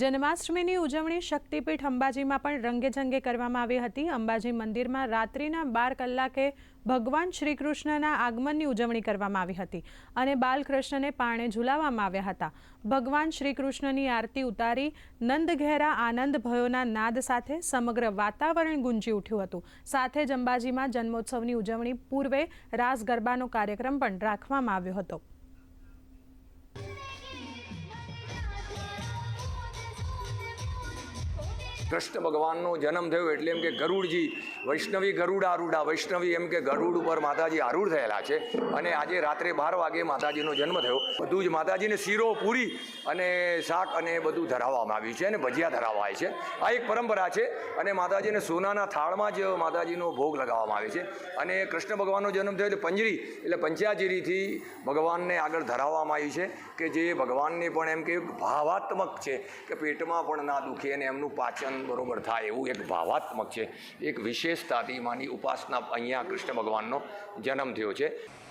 જન્માષ્ટમીની ઉજવણી શક્તિપીઠ અંબાજીમાં પણ રંગેજંગે કરવામાં આવી હતી. અંબાજી મંદિરમાં રાત્રિના બાર કલાકે ભગવાન શ્રી કૃષ્ણના આગમનની ઉજવણી કરવામાં આવી હતી અને બાલકૃષ્ણને પાણે ઝુલાવવામાં આવ્યા હતા. ભગવાન શ્રી કૃષ્ણની આરતી ઉતારી નંદ ઘેરા આનંદ ભયોના નાદ સાથે સમગ્ર વાતાવરણ ગુંજી ઉઠ્યું હતું. સાથે જ અંબાજીમાં જન્મોત્સવની ઉજવણી પૂર્વે રાસ ગરબાનો કાર્યક્રમ પણ રાખવામાં આવ્યો હતો. કૃષ્ણ ભગવાનનો જન્મ થયો એટલે એમ કે ગરુડજી, વૈષ્ણવી ગરુડ આરૂઢા, વૈષ્ણવી એમ કે ગરુડ ઉપર માતાજી આરૂઢ થયેલા છે. અને આજે રાત્રે બાર વાગે માતાજીનો જન્મ થયો. બધું જ માતાજીને શીરો, પૂરી અને શાક અને બધું ધરાવવામાં આવ્યું છે અને ભજીયા ધરાવાય છે. આ એક પરંપરા છે અને માતાજીને સોનાના થાળમાં જ માતાજીનો ભોગ લગાવવામાં આવે છે. અને કૃષ્ણ ભગવાનનો જન્મ થયો એટલે પંજરી, એટલે પંચાજીરીથી ભગવાનને આગળ ધરાવવામાં આવી છે કે જે ભગવાનને પણ એમ કે ભાવાત્મક છે કે પેટમાં પણ ના દુખે અને એમનું પાચન બરોબર થાય એવું એક ભાવાત્મક છે. એક વિશેષતાથી માની ઉપાસના અહીંયા કૃષ્ણ ભગવાનનો જન્મ થયો છે.